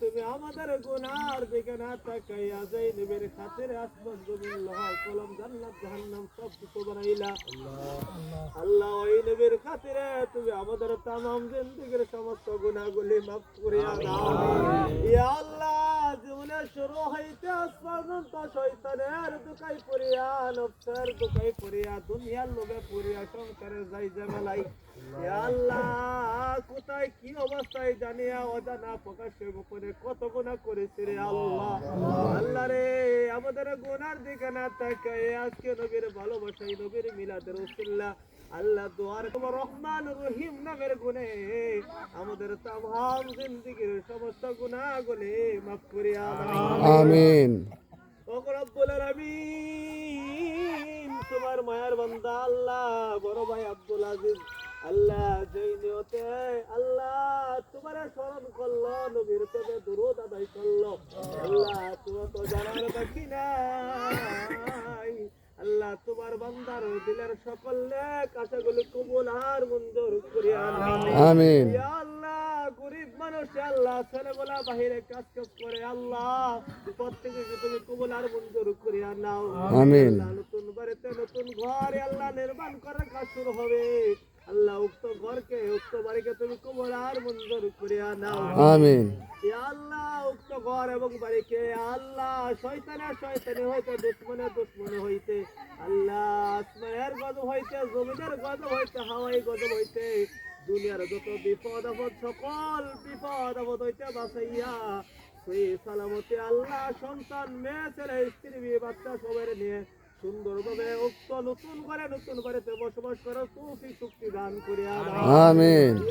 তুমি আমাদের গুনার দিকে না তাকাইয়া যাই নবীর খাতির আসমান জমিন লহ কলম জান্নাত জাহান্নাম সব কিছু বানাইলা। আল্লাহ ওই নবীর খাতিরে তুমি আমাদের তামাম জিন্দেগীর সমস্ত গুনাহগুলি মাফ করিয়া দাও। ইয়া আল্লাহ কত গুণা করেছে রে আল্লাহ। আল্লাহ রে, আমাদের গুনার দিকে না তাকায় আজকে নবীর ভালোবাসাই নবীর মিলাদের উসিল্লা আল্লাহ দোয়ার রহমান রহিম নামের গুণে আমাদের তাম জিন্দিগির সমস্ত গুণাগুলি মাফ করিয়া আমিন। রব্বুল আলামিন। তোমার মায়ার বান্দা আল্লাহ বড় ভাই আব্দুল আজিজ। আল্লাহ যেই নিয়তে আল্লাহ তোমার স্মরণ করল নবীর তবে দুরুদ আদায় করল। আল্লাহ তোমার তো জানার বাকি নাই। আল্লাহ তোমার বান্দার দিলের সকল আশাগুলি কবুল আর মঞ্জুর করিয়া আমিন। আল্লাহ মানুষ আল্লাহ ছেলেবেলা বাহিরে কাজ কাজ করে আল্লাহ। প্রত্যেকে তুমি কবুল আর মঞ্জুর করিয়া নাও। আমিন। নতুন বাড়িতে নতুন ঘরে আল্লাহ নির্মাণ করার কাজ শুরু হবে। আল্লাহ উক্ত ঘরকে উক্ত বাড়িকে তুমি কবুল আর মঞ্জুর করিয়া নাও। আমিন। আল্লাহ উক্ত ঘর এবং বাড়িকে আল্লাহ শয়তানে শয়তানে হইতে দুশ্মনে দুশ্মনে হইতে আল্লাহ আসমানের গজব হইতে জমিনের গজব হইতে হাওয়াই গজব হইতে দুনিয়ার যত বিপদ আপদ, সকল বিপদ আপদ হইতে বাঁচাইয়া সেই সালামতে আল্লাহ সন্তান, মেয়ে, ছেলে, স্ত্রী বাচ্চা সবাই নিয়ে সুন্দরভাবে উক্ত নতুন করে নতুন করে বসবাস করার তৌফিক, শক্তি দান করিয়া আমিন।